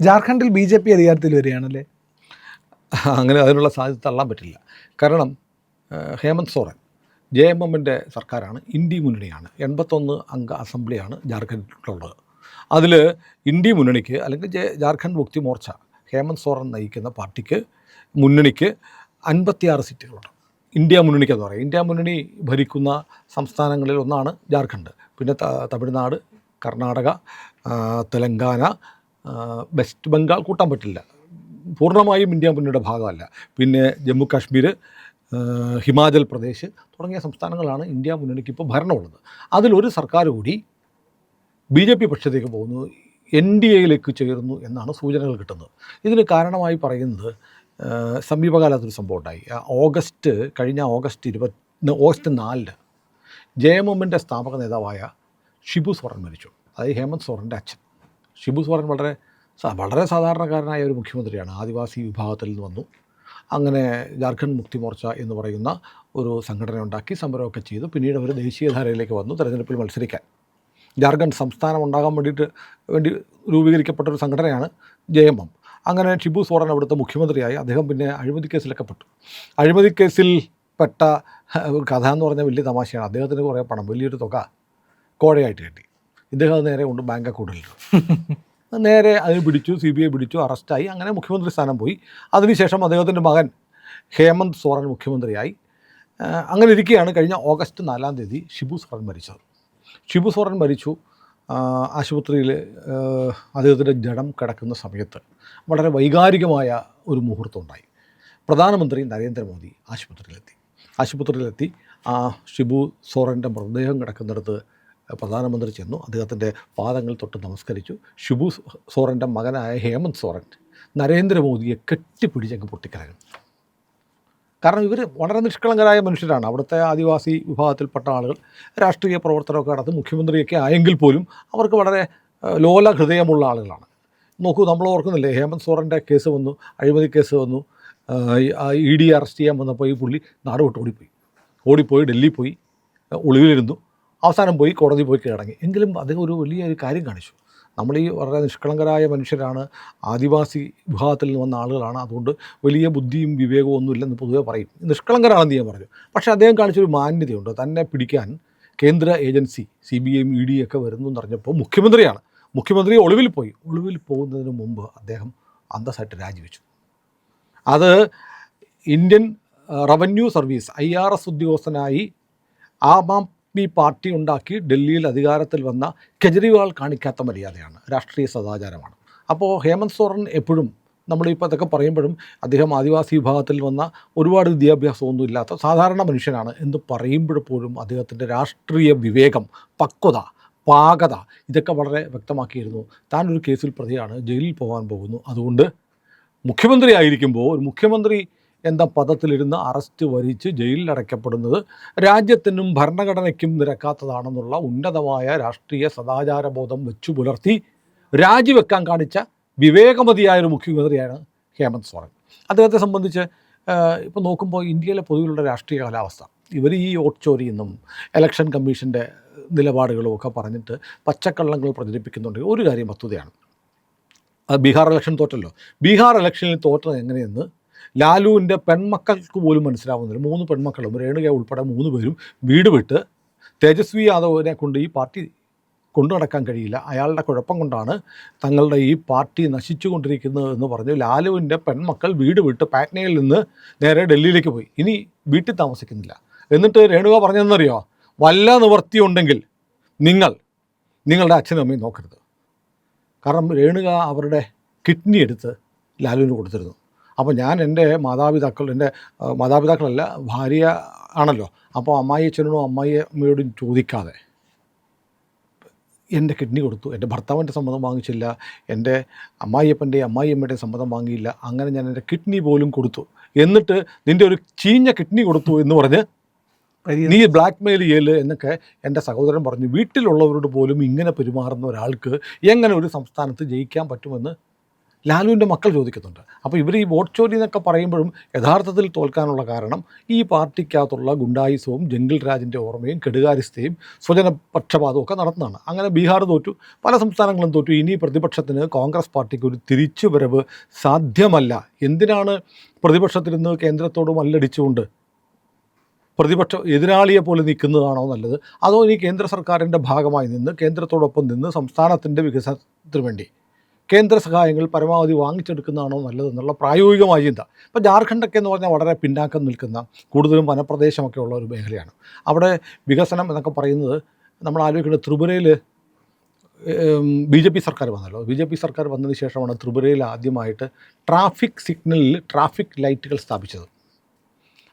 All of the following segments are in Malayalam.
ജാർഖണ്ഡിൽ ബി ജെ പി അധികാരത്തിൽ വരികയാണല്ലേ? അങ്ങനെ അതിനുള്ള സാധ്യത തള്ളാൻ പറ്റില്ല. കാരണം ഹേമന്ത് സോറൻ ജെ എം എമ്മിന്റെ സർക്കാരാണ് ഇന്ത്യ മുന്നണിയാണ്. എൺപത്തൊന്ന് അംഗ അസംബ്ലിയാണ് ജാർഖണ്ഡിലുള്ളത്. അതിൽ ഇന്ത്യ മുന്നണിക്ക് അല്ലെങ്കിൽ ജാർഖണ്ഡ് മുക്തി മോർച്ച ഹേമന്ത് സോറൻ നയിക്കുന്ന പാർട്ടിക്ക് മുന്നണിക്ക് അൻപത്തിയാറ് സീറ്റുകളുണ്ട്. ഇന്ത്യ മുന്നണിക്ക് എന്ന് പറയും. ഇന്ത്യ മുന്നണി ഭരിക്കുന്ന സംസ്ഥാനങ്ങളിൽ ഒന്നാണ് ജാർഖണ്ഡ്. പിന്നെ തമിഴ്നാട് കർണാടക തെലങ്കാന വെസ്റ്റ് ബംഗാൾ കൂട്ടാൻ പറ്റില്ല. പൂർണമായും ഇന്ത്യ മുന്നണിയുടെ ഭാഗമല്ല. പിന്നെ ജമ്മു കാശ്മീർ ഹിമാചൽ പ്രദേശ് തുടങ്ങിയ സംസ്ഥാനങ്ങളാണ് ഇന്ത്യ മുന്നണിക്ക് ഇപ്പോൾ ഭരണമുള്ളത്. അതിലൊരു സർക്കാർ കൂടി ബി ജെ പി പക്ഷത്തേക്ക് പോകുന്നു എൻ ഡി എയിലേക്ക് ചേരുന്നു എന്നാണ് സൂചനകൾ കിട്ടുന്നത്. ഇതിന് കാരണമായി പറയുന്നത് സമീപകാലത്തൊരു സംഭവം ഉണ്ടായി. ഓഗസ്റ്റ് കഴിഞ്ഞ ഓഗസ്റ്റ് ഇരുപത്തി ഓഗസ്റ്റ് നാലിന് ജെ എം എമ്മിന്റെ സ്ഥാപക നേതാവായ ഷിബു സോറൻ മരിച്ചു. അതായത് ഹേമന്ത് സോറന്റെ അച്ഛൻ. ഷിബു സോറൻ വളരെ വളരെ സാധാരണക്കാരനായ ഒരു മുഖ്യമന്ത്രിയാണ്. ആദിവാസി വിഭാഗത്തിൽ നിന്ന് വന്നു. അങ്ങനെ ജാർഖണ്ഡ് മുക്തി മോർച്ച എന്ന് പറയുന്ന ഒരു സംഘടന ഉണ്ടാക്കി സമരമൊക്കെ ചെയ്തു. പിന്നീട് അവർ ദേശീയധാരയിലേക്ക് വന്നു തെരഞ്ഞെടുപ്പിൽ മത്സരിക്കാൻ. ജാർഖണ്ഡ് സംസ്ഥാനം ഉണ്ടാകാൻ വേണ്ടിയിട്ട് വേണ്ടി രൂപീകരിക്കപ്പെട്ട ഒരു സംഘടനയാണ് ജെ എം എം. അങ്ങനെ ഷിബു സോറൻ അവിടുത്തെ മുഖ്യമന്ത്രിയായി. അദ്ദേഹം പിന്നെ അഴിമതി കേസിലൊക്കെ പെട്ടു. അഴിമതി കേസിൽ പെട്ട കഥ എന്ന് പറഞ്ഞാൽ വലിയ തമാശയാണ്. അദ്ദേഹത്തിന് കുറേ പണം വലിയൊരു തുക കോഴയായിട്ട് കിട്ടി. ഇദ്ദേഹം അത് നേരെ കൊണ്ട് ബാങ്ക് അക്കൗണ്ടിലിട്ടു നേരെ അതിന് പിടിച്ചു സി ബി ഐ പിടിച്ചു അറസ്റ്റായി അങ്ങനെ മുഖ്യമന്ത്രി സ്ഥാനം പോയി. അതിനുശേഷം അദ്ദേഹത്തിന്റെ മകൻ ഹേമന്ത് സോറൻ മുഖ്യമന്ത്രിയായി. അങ്ങനെ ഇരിക്കുകയാണ് കഴിഞ്ഞ ഓഗസ്റ്റ് നാലാം തീയതി ഷിബു സോറൻ മരിച്ചത്. ഷിബു സോറൻ മരിച്ചു ആശുപത്രിയിൽ അദ്ദേഹത്തിന്റെ ജഡം കിടക്കുന്ന സമയത്ത് വളരെ വൈകാരികമായ ഒരു മുഹൂർത്തം ഉണ്ടായി. പ്രധാനമന്ത്രി നരേന്ദ്രമോദി ആശുപത്രിയിലെത്തി. ആശുപത്രിയിലെത്തി ആ ഷിബു സോറന്റെ മൃതദേഹം കിടക്കുന്നിടത്ത് പ്രധാനമന്ത്രി ചെന്നു. അദ്ദേഹത്തിന്റെ പാദങ്ങൾ തൊട്ട് നമസ്കരിച്ചു. ഷിബു സോറന്റെ മകനായ ഹേമന്ത് സോറൻ നരേന്ദ്രമോദിയെ കെട്ടിപ്പിടിച്ചങ്ങ് പൊട്ടിക്കരഞ്ഞു കാരണം ഇവർ വളരെ നിഷ്കളങ്കരായ മനുഷ്യരാണ്. അവിടുത്തെ ആദിവാസി വിഭാഗത്തിൽപ്പെട്ട ആളുകൾ രാഷ്ട്രീയ പ്രവർത്തനമൊക്കെ നടത്തി മുഖ്യമന്ത്രിയൊക്കെ ആയെങ്കിൽ പോലും അവർക്ക് വളരെ ലോല ഹൃദയമുള്ള ആളുകളാണ്. നോക്കൂ നമ്മൾ ഓർക്കുന്നില്ലേ ഹേമന്ത് സോറന്റെ കേസ് വന്നു അഴിമതി കേസ് വന്നു ഇ ഡി അറസ്റ്റ് ചെയ്യാൻ വന്നപ്പോൾ ഈ പുള്ളി നാട് വിട്ട് ഓടിപ്പോയി. ഓടിപ്പോയി ഡൽഹി പോയി ഒളിവിലിരുന്നു. അവസാനം പോയി കോടതി പോയി കീഴടങ്ങി എങ്കിലും അദ്ദേഹം ഒരു വലിയ ഒരു കാര്യം കാണിച്ചു. നമ്മൾ ഈ വളരെ നിഷ്കളങ്കരായ മനുഷ്യരാണ്. ആദിവാസി വിഭാഗത്തിൽ നിന്ന് വന്ന ആളുകളാണ്. അതുകൊണ്ട് വലിയ ബുദ്ധിയും വിവേകവും ഒന്നും ഇല്ലെന്ന് പൊതുവെ പറയും. നിഷ്കളങ്കരാണെന്ന് ഞാൻ പറഞ്ഞു. പക്ഷേ അദ്ദേഹം കാണിച്ചൊരു മാന്യതയുണ്ട്. തന്നെ പിടിക്കാൻ കേന്ദ്ര agency C B I E D ഒക്കെ വരുന്നു എന്ന് പറഞ്ഞപ്പോൾ മുഖ്യമന്ത്രിയാണ്. മുഖ്യമന്ത്രി ഒളിവിൽ പോയി. ഒളിവിൽ പോകുന്നതിന് മുമ്പ് അദ്ദേഹം അന്തസ്സായിട്ട് രാജിവെച്ചു. അത് Indian revenue service I R S ഉദ്യോഗസ്ഥനായി Aam Aadmi party ഉണ്ടാക്കി ഡൽഹിയിൽ അധികാരത്തിൽ വന്ന കെജ്രിവാൾ കാണിക്കാത്ത മര്യാദയാണ്. രാഷ്ട്രീയ സദാചാരമാണ്. അപ്പോൾ ഹേമന്ത് സോറൻ എപ്പോഴും നമ്മളിപ്പോൾ അതൊക്കെ പറയുമ്പോഴും അദ്ദേഹം ആദിവാസി വിഭാഗത്തിൽ വന്ന ഒരുപാട് വിദ്യാഭ്യാസമൊന്നും ഇല്ലാത്ത സാധാരണ മനുഷ്യനാണ് എന്ന് പറയുമ്പോഴപ്പോഴും അദ്ദേഹത്തിന്റെ രാഷ്ട്രീയ വിവേകം പക്വത പാകത ഇതൊക്കെ വളരെ വ്യക്തമാക്കിയിരുന്നു. താൻ ഒരു കേസിൽ പ്രതിയാണ് ജയിലിൽ പോകാൻ പോകുന്നു. അതുകൊണ്ട് മുഖ്യമന്ത്രി ആയിരിക്കുമ്പോൾ ഒരു മുഖ്യമന്ത്രി എന്ന പദത്തിലിരുന്ന് അറസ്റ്റ് വരിച്ച് ജയിലിൽ അടയ്ക്കപ്പെടുന്നത് രാജ്യത്തിനും ഭരണഘടനയ്ക്കും നിരക്കാത്തതാണെന്നുള്ള ഉന്നതമായ രാഷ്ട്രീയ സദാചാരബോധം വെച്ചു പുലർത്തി രാജിവെക്കാൻ കാണിച്ച വിവേകമതിയായ ഒരു മുഖ്യമന്ത്രിയാണ് ഹേമന്ത് സോറൻ. അദ്ദേഹത്തെ സംബന്ധിച്ച് ഇപ്പോൾ നോക്കുമ്പോൾ ഇന്ത്യയിലെ പൊതുവിലുള്ള രാഷ്ട്രീയ കാലാവസ്ഥ ഇവർ ഈ വോട്ട് ചോരിയെന്നും ഇലക്ഷൻ കമ്മീഷന്റെ നിലപാടുകളും ഒക്കെ പറഞ്ഞിട്ട് പച്ചക്കള്ളങ്ങൾ പ്രചരിപ്പിക്കുന്നുണ്ട്. ഒരു കാര്യം വസ്തുതയാണ്. ബീഹാർ ഇലക്ഷൻ തോറ്റല്ലോ. ബീഹാർ ഇലക്ഷനിൽ തോറ്റത് എങ്ങനെയെന്ന് ലാലുവിന്റെ പെൺമക്കൾക്ക് പോലും മനസ്സിലാവുന്നില്ല. മൂന്ന് പെൺമക്കളും രേണുക ഉൾപ്പെടെ മൂന്ന് പേരും വീട് വിട്ട് തേജസ്വി യാദവിനെ കൊണ്ട് ഈ പാർട്ടി കൊണ്ടു നടക്കാൻ കഴിയില്ല. അയാളുടെ കുഴപ്പം കൊണ്ടാണ് തങ്ങളുടെ ഈ പാർട്ടി നശിച്ചുകൊണ്ടിരിക്കുന്നത് എന്ന് പറഞ്ഞ് ലാലുവിന്റെ പെൺമക്കൾ വീട് വിട്ട് പാറ്റ്നയിൽ നിന്ന് നേരെ ഡൽഹിയിലേക്ക് പോയി. ഇനി വീട്ടിൽ താമസിക്കുന്നില്ല. എന്നിട്ട് രേണുക പറഞ്ഞതെന്നറിയോ? വല്ല നിവർത്തിയുണ്ടെങ്കിൽ നിങ്ങൾ നിങ്ങളുടെ അച്ഛനും അമ്മയും നോക്കരുത്. കാരണം രേണുക അവരുടെ കിഡ്നി എടുത്ത് ലാലുവിന് കൊടുത്തിരുന്നു. അപ്പോൾ ഞാൻ എന്റെ മാതാപിതാക്കൾ എന്റെ മാതാപിതാക്കളല്ല ഭാര്യ ആണല്ലോ. അപ്പോൾ അമ്മായി അച്ഛനോടും അമ്മായി അമ്മയോടും ചോദിക്കാതെ എന്റെ കിഡ്നി കൊടുത്തു. എന്റെ ഭർത്താവിന്റെ സമ്മതം വാങ്ങിച്ചില്ല. എന്റെ അമ്മായിയപ്പന്റെയും അമ്മായിയമ്മയുടെയും സമ്മതം വാങ്ങിയില്ല. അങ്ങനെ ഞാൻ എന്റെ കിഡ്നി പോലും കൊടുത്തു. എന്നിട്ട് നിന്റെ ഒരു ചീഞ്ഞ കിഡ്നി കൊടുത്തു എന്ന് പറഞ്ഞ് നീ ബ്ലാക്ക് മെയിൽ ചെയ്യൽ എന്നൊക്കെ എന്റെ സഹോദരൻ പറഞ്ഞു. വീട്ടിലുള്ളവരോട് പോലും ഇങ്ങനെ പെരുമാറുന്ന ഒരാൾക്ക് എങ്ങനെ ഒരു സംസ്ഥാനത്ത് ജയിക്കാൻ പറ്റുമെന്ന് ലാലുവിന്റെ മക്കൾ ചോദിക്കുന്നുണ്ട്. അപ്പോൾ ഇവർ ഈ വോട്ട് ചോരി എന്നൊക്കെ പറയുമ്പോഴും യഥാർത്ഥത്തിൽ തോൽക്കാനുള്ള കാരണം ഈ പാർട്ടിക്കകത്തുള്ള ഗുണ്ടായുസവും ജംഗിൾ രാജിന്റെ ഓർമ്മയും കെടുകാരിസ്ഥയും സ്വജനപക്ഷപാതവും ഒക്കെ നടത്തുന്നതാണ്. അങ്ങനെ ബീഹാർ തോറ്റു പല സംസ്ഥാനങ്ങളും തോറ്റു. ഇനി പ്രതിപക്ഷത്തിന് കോൺഗ്രസ് പാർട്ടിക്ക് ഒരു തിരിച്ചു വരവ് സാധ്യമല്ല. എന്തിനാണ് പ്രതിപക്ഷത്തിരുന്ന് കേന്ദ്രത്തോട് മല്ലടിച്ചുകൊണ്ട് പ്രതിപക്ഷ എതിരാളിയെ പോലെ നിൽക്കുന്നതാണോ നല്ലത്? അതോ ഇനി കേന്ദ്ര സർക്കാരിന്റെ ഭാഗമായി നിന്ന് കേന്ദ്രത്തോടൊപ്പം നിന്ന് സംസ്ഥാനത്തിന്റെ വികസനത്തിന് വേണ്ടി? കേന്ദ്ര സഹായങ്ങൾ പരമാവധി വാങ്ങിച്ചെടുക്കുന്നതാണോ നല്ലതെന്നുള്ള പ്രായോഗികമായ ചിന്ത. ഇപ്പോൾ ജാർഖണ്ഡൊക്കെ എന്ന് പറഞ്ഞാൽ വളരെ പിന്നാക്കം നിൽക്കുന്ന കൂടുതലും വനപ്രദേശമൊക്കെ ഉള്ള ഒരു മേഖലയാണ്. അവിടെ വികസനം എന്നൊക്കെ പറയുന്നത് നമ്മൾ ആലോചിക്കുന്നത് ത്രിപുരയിൽ ബി ജെ പി സർക്കാർ വന്നല്ലോ. ബി ജെ പി സർക്കാർ വന്നതിന് ശേഷമാണ് ത്രിപുരയിൽ ആദ്യമായിട്ട് ട്രാഫിക് സിഗ്നലിൽ ട്രാഫിക് ലൈറ്റുകൾ സ്ഥാപിച്ചത്.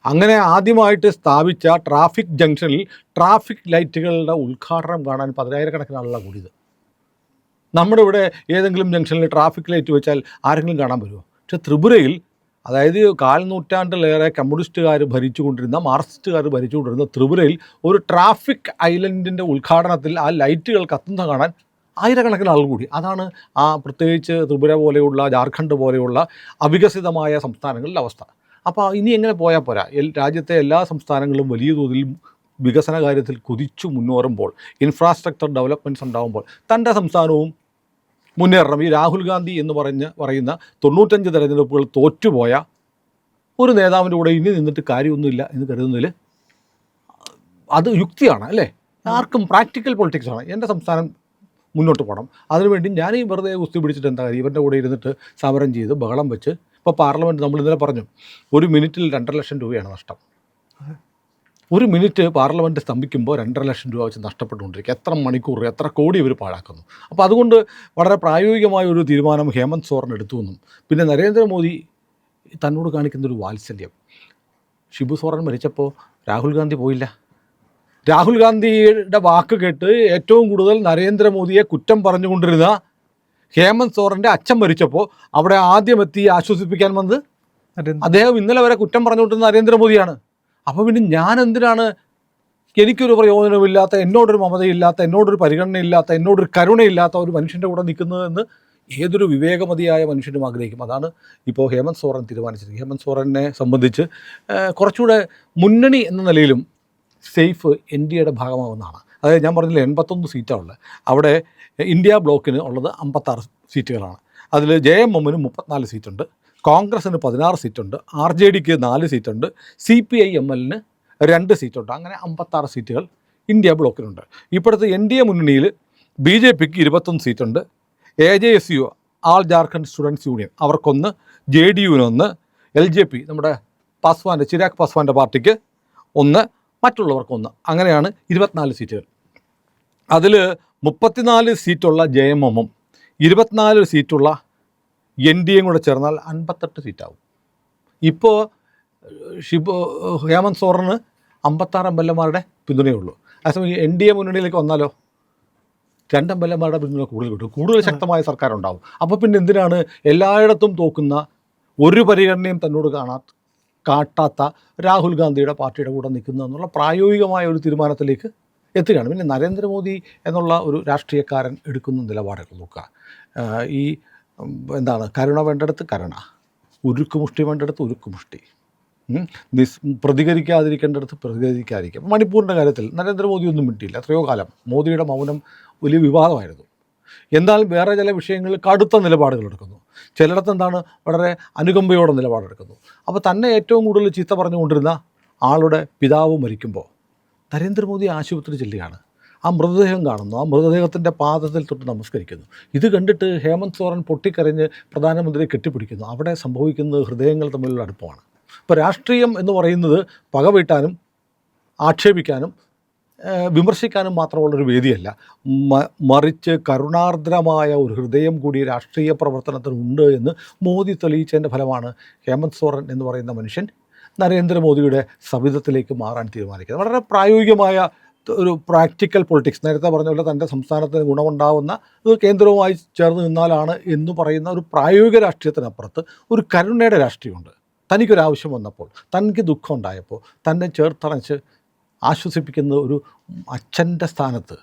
അങ്ങനെ ആദ്യമായിട്ട് സ്ഥാപിച്ച ട്രാഫിക് ജംഗ്ഷനിൽ ട്രാഫിക് ലൈറ്റുകളുടെ ഉദ്ഘാടനം കാണാൻ പതിനായിരക്കണക്കിന് ആളുകളാണ് കൂടിയത്. നമ്മുടെ ഇവിടെ ഏതെങ്കിലും ജംഗ്ഷനിൽ ട്രാഫിക് ലൈറ്റ് വെച്ചാൽ ആരെങ്കിലും കാണാൻ പറ്റുമോ പക്ഷെ ത്രിപുരയിൽ അതായത് കാൽ നൂറ്റാണ്ടിലേറെ കമ്മ്യൂണിസ്റ്റുകാർ ഭരിച്ചുകൊണ്ടിരുന്ന മാർക്സിസ്റ്റുകാർ ഭരിച്ചുകൊണ്ടിരുന്ന ത്രിപുരയിൽ ഒരു ട്രാഫിക് ഐലൻഡിന്റെ ഉദ്ഘാടനത്തിൽ ആ ലൈറ്റുകൾ കത്തുന്ന കാണാൻ ആയിരക്കണക്കിന് ആൾ കൂടി. അതാണ് ആ പ്രത്യേകിച്ച് ത്രിപുര പോലെയുള്ള ജാർഖണ്ഡ് പോലെയുള്ള അവികസിതമായ സംസ്ഥാനങ്ങളിലെ അവസ്ഥ. അപ്പോൾ ഇനി എങ്ങനെ പോയാൽ പോരാ? രാജ്യത്തെ എല്ലാ സംസ്ഥാനങ്ങളും വലിയ തോതിൽ വികസന കാര്യത്തിൽ കുതിച്ചു മുന്നോറുമ്പോൾ ഇൻഫ്രാസ്ട്രക്ചർ ഡെവലപ്മെന്റ്സ് ഉണ്ടാകുമ്പോൾ തന്റെ സംസ്ഥാനവും മുന്നേറണം. ഈ രാഹുൽ ഗാന്ധി എന്ന് പറഞ്ഞ് പറയുന്ന തൊണ്ണൂറ്റഞ്ച് തെരഞ്ഞെടുപ്പുകൾ തോറ്റുപോയ ഒരു നേതാവിന്റെ കൂടെ ഇനി നിന്നിട്ട് കാര്യമൊന്നുമില്ല എന്ന് കരുതുന്നതിൽ അത് യുക്തിയാണ് അല്ലേ? ആർക്കും പ്രാക്ടിക്കൽ പൊളിറ്റിക്സാണ് എന്റെ സംസ്ഥാനം മുന്നോട്ട് പോകണം. അതിനുവേണ്ടി ഞാൻ ഈ വെറുതെ കുസ്തി പിടിച്ചിട്ട് എന്താ കാര്യം? ഇവന്റെ കൂടെ ഇരുന്നിട്ട് സമരം ചെയ്ത് ബഹളം വെച്ച് ഇപ്പോൾ പാർലമെന്റ് നമ്മൾ ഇന്നലെ പറഞ്ഞു ഒരു മിനിറ്റിൽ രണ്ടര ലക്ഷം രൂപയാണ് നഷ്ടം. ഒരു മിനിറ്റ് പാർലമെന്റ് സ്തംഭിക്കുമ്പോൾ രണ്ടര ലക്ഷം രൂപ വെച്ച് നഷ്ടപ്പെട്ടുകൊണ്ടിരിക്കുക. എത്ര മണിക്കൂർ എത്ര കോടി ഇവർ പാഴാക്കുന്നു. അപ്പോൾ അതുകൊണ്ട് വളരെ പ്രായോഗികമായ ഒരു തീരുമാനം ഹേമന്ത് സോറൻ എടുത്തു എന്നും. പിന്നെ നരേന്ദ്രമോദി തന്നോട് കാണിക്കുന്ന ഒരു വാത്സല്യം. ഷിബു സോറൻ മരിച്ചപ്പോൾ രാഹുൽ ഗാന്ധി പോയില്ല. രാഹുൽ ഗാന്ധിയുടെ വാക്ക് കേട്ട് ഏറ്റവും കൂടുതൽ നരേന്ദ്രമോദിയെ കുറ്റം പറഞ്ഞുകൊണ്ടിരുന്ന ഹേമന്ത് സോറന്റെ അച്ഛൻ മരിച്ചപ്പോൾ അവിടെ ആദ്യം എത്തി ആശ്വസിപ്പിക്കാൻ വന്നത്? അദ്ദേഹം ഇന്നലെ വരെ കുറ്റം പറഞ്ഞുകൊണ്ടിരുന്ന നരേന്ദ്രമോദിയാണ്. അപ്പോൾ പിന്നെ ഞാൻ എന്തിനാണ് എനിക്കൊരു പ്രയോജനമില്ലാത്ത എന്നോടൊരു മമതയില്ലാത്ത എന്നോടൊരു പരിഗണനയില്ലാത്ത എന്നോടൊരു കരുണയില്ലാത്ത ഒരു മനുഷ്യന്റെ കൂടെ നിൽക്കുന്നതെന്ന് ഏതൊരു വിവേകമതിയായ മനുഷ്യനും ആഗ്രഹിക്കും. അതാണ് ഇപ്പോൾ ഹേമന്ത് സോറൻ തീരുമാനിച്ചത് ഹേമന്ത് സോറനെ സംബന്ധിച്ച് കുറച്ചുകൂടെ മുന്നണി എന്ന നിലയിലും സേഫ് എൻ ഡി എയുടെ ഭാഗമാവുന്നതാണ്. അതായത് ഞാൻ പറഞ്ഞില്ല എൺപത്തൊന്ന് സീറ്റാണ് ഉള്ളത് അവിടെ ഇന്ത്യ ബ്ലോക്കിന് ഉള്ളത് അമ്പത്താറ് സീറ്റുകളാണ്. അതിൽ ജെ എം എമ്മിന് മുപ്പത്തിനാല് സീറ്റുണ്ട്. കോൺഗ്രസ്സിന് പതിനാറ് സീറ്റുണ്ട് ആർ ജെ ഡിക്ക് നാല് സീറ്റുണ്ട് സി പി ഐ എം എല്ലിന് രണ്ട് സീറ്റുണ്ട് അങ്ങനെ അമ്പത്താറ് സീറ്റുകൾ ഇന്ത്യ ബ്ലോക്കിനുണ്ട് ഇപ്പോഴത്തെ എൻ ഡി എ മുന്നണിയിൽ ബി ജെ പിക്ക് ഇരുപത്തൊന്ന് സീറ്റുണ്ട് A J S U all Jharkhand students union അവർക്കൊന്ന് J D യുവിനൊന്ന് എൽ ജെ പി നമ്മുടെ പാസ്വാന്റെ ചിരാഗ് പാസ്വാന്റെ പാർട്ടിക്ക് ഒന്ന് മറ്റുള്ളവർക്കൊന്ന്. അങ്ങനെയാണ് ഇരുപത്തിനാല് സീറ്റുകൾ. അതിൽ മുപ്പത്തിനാല് സീറ്റുള്ള ജെ എം എമ്മും ഇരുപത്തിനാല് സീറ്റുള്ള എൻ ഡി എയും കൂടെ ചേർന്നാൽ അൻപത്തെട്ട് സീറ്റാവും. ഇപ്പോൾ ഷിബു ഹേമന്ത് സോറന് അമ്പത്താറ് എം എൽ എമാരുടെ പിന്തുണയേ ഉള്ളൂ. അതേസമയം എൻ ഡി എ മുന്നണിയിലേക്ക് വന്നാലോ? രണ്ട് എംഎൽഎമാരുടെ എൽ എമാരുടെ പിന്തുണ കൂടുതൽ കിട്ടും. കൂടുതൽ ശക്തമായ സർക്കാർ ഉണ്ടാവും അപ്പോൾ പിന്നെ എന്തിനാണ് എല്ലായിടത്തും തോക്കുന്ന ഒരു പരിഗണനയും തന്നോട് കാണാ കാട്ടാത്ത രാഹുൽ ഗാന്ധിയുടെ പാർട്ടിയുടെ കൂടെ നിൽക്കുന്നു എന്നുള്ള പ്രായോഗികമായ ഒരു തീരുമാനത്തിലേക്ക് എത്തുകയാണ്. പിന്നെ നരേന്ദ്രമോദി എന്നുള്ള ഒരു രാഷ്ട്രീയക്കാരൻ എടുക്കുന്ന നിലപാടുകൾ നോക്കുക. ഈ എന്താണ്? കരുണ വേണ്ടടുത്ത് കരുണ. ഉരുക്കുമുഷ്ടി വേണ്ടടുത്ത് ഉരുക്കുമുഷ്ടി. മുഷ്ടി നിസ് പ്രതികരിക്കാതിരിക്കേണ്ടടുത്ത് പ്രതികരിക്കാതിരിക്കുക. അപ്പോൾ മണിപ്പൂരിന്റെ കാര്യത്തിൽ നരേന്ദ്രമോദി ഒന്നും വിട്ടിയില്ല എത്രയോ കാലം മോദിയുടെ മൗനം വലിയ വിവാദമായിരുന്നു. എന്നാൽ വേറെ ചില വിഷയങ്ങളിൽ കടുത്ത നിലപാടുകൾ എടുക്കുന്നു. ചിലയിടത്ത് എന്താണ്? വളരെ അനുകമ്പയോടെ നിലപാടെടുക്കുന്നു അപ്പോൾ തന്നെ ഏറ്റവും കൂടുതൽ ചീത്ത പറഞ്ഞുകൊണ്ടിരുന്ന ആളുടെ പിതാവ് മരിക്കുമ്പോൾ നരേന്ദ്രമോദി ആശുപത്രി ചെല്ലുകയാണ്. ആ മൃതദേഹം കാണുന്നു. ആ മൃതദേഹത്തിന്റെ പാദത്തിൽ തൊട്ട് നമസ്കരിക്കുന്നു. ഇത് കണ്ടിട്ട് ഹേമന്ത് സോറൻ പൊട്ടിക്കരഞ്ഞ് പ്രധാനമന്ത്രിയെ കെട്ടിപ്പിടിക്കുന്നു. അവിടെ സംഭവിക്കുന്നത് ഹൃദയങ്ങൾ തമ്മിലുള്ള അടുപ്പമാണ്. ഇപ്പോൾ രാഷ്ട്രീയം എന്ന് പറയുന്നത് പകവീട്ടാനും ആക്ഷേപിക്കാനും വിമർശിക്കാനും മാത്രമുള്ളൊരു വേദിയല്ല. മറിച്ച് കരുണാർദ്രമായ ഒരു ഹൃദയം കൂടി രാഷ്ട്രീയ പ്രവർത്തനത്തിനുണ്ട് എന്ന് മോദി തെളിയിച്ചതിന്റെ ഫലമാണ് ഹേമന്ത് സോറൻ എന്ന് പറയുന്ന മനുഷ്യൻ നരേന്ദ്രമോദിയുടെ സവിധത്തിലേക്ക് മാറാൻ തീരുമാനിക്കുന്നത്. വളരെ പ്രായോഗികമായ ഒരു പ്രാക്ടിക്കൽ പൊളിറ്റിക്സ് നേരത്തെ പറഞ്ഞ പോലെ തന്റെ സംസ്ഥാനത്തിന് ഗുണമുണ്ടാവുന്ന ഇത് കേന്ദ്രവുമായി ചേർന്ന് നിന്നാലാണ് എന്ന് പറയുന്ന ഒരു പ്രായോഗിക രാഷ്ട്രീയത്തിനപ്പുറത്ത് ഒരു കരുണയുടെ രാഷ്ട്രീയമുണ്ട്. തനിക്കൊരാവശ്യം വന്നപ്പോൾ തനിക്ക് ദുഃഖം ഉണ്ടായപ്പോൾ തന്നെ ചേർത്തണച്ച് ആശ്വസിപ്പിക്കുന്ന ഒരു അച്ഛന്റെ സ്ഥാനത്ത്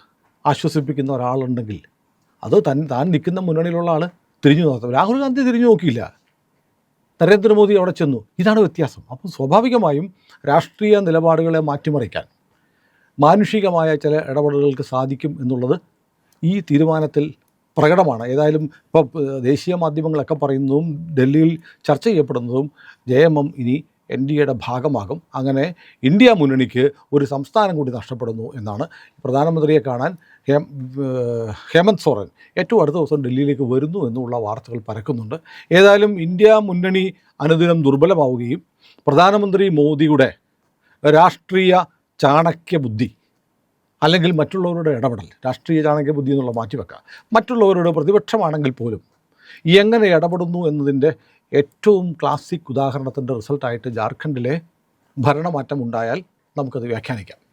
ആശ്വസിപ്പിക്കുന്ന ഒരാളുണ്ടെങ്കിൽ അത് തൻ താൻ നിൽക്കുന്ന മുന്നണിയിലുള്ള ആൾ തിരിഞ്ഞു നോക്കാം രാഹുൽ ഗാന്ധി തിരിഞ്ഞു നോക്കിയില്ല. നരേന്ദ്രമോദി അവിടെ ചെന്നു. ഇതാണ് വ്യത്യാസം. അപ്പം സ്വാഭാവികമായും രാഷ്ട്രീയ നിലപാടുകളെ മാറ്റിമറിക്കാൻ മാനുഷികമായ ചില ഇടപെടലുകൾക്ക് സാധിക്കും എന്നുള്ളത് ഈ തീരുമാനത്തിൽ പ്രകടമാണ്. ഏതായാലും ഇപ്പോൾ ദേശീയ മാധ്യമങ്ങളൊക്കെ പറയുന്നതും ഡൽഹിയിൽ ചർച്ച ചെയ്യപ്പെടുന്നതും ജെ എം എം ഇനി എൻ ഡി എയുടെ ഭാഗമാകും. അങ്ങനെ ഇന്ത്യ മുന്നണിക്ക് ഒരു സംസ്ഥാനം കൂടി നഷ്ടപ്പെടുന്നു എന്നാണ് പ്രധാനമന്ത്രിയെ കാണാൻ ഹേമന്ത് സോറൻ ഏറ്റവും അടുത്ത ദിവസം ഡൽഹിയിലേക്ക് വരുന്നു എന്നുള്ള വാർത്തകൾ പരക്കുന്നുണ്ട്. ഏതായാലും ഇന്ത്യ മുന്നണി അനുദിനം ദുർബലമാവുകയും പ്രധാനമന്ത്രി മോദിയുടെ രാഷ്ട്രീയ ചാണക്യ ബുദ്ധി അല്ലെങ്കിൽ മറ്റുള്ളവരുടെ ഇടപെടൽ രാഷ്ട്രീയ ചാണക്യ ബുദ്ധി എന്നുള്ള മാറ്റിവെക്കുക മറ്റുള്ളവരുടെ പ്രതിപക്ഷമാണെങ്കിൽ പോലും എങ്ങനെ ഇടപെടുന്നു എന്നതിന്റെ ഏറ്റവും ക്ലാസിക് ഉദാഹരണത്തിന്റെ റിസൾട്ടായിട്ട് ജാർഖണ്ഡിലെ ഭരണമാറ്റം ഉണ്ടായാൽ നമുക്കത് വ്യാഖ്യാനിക്കാം.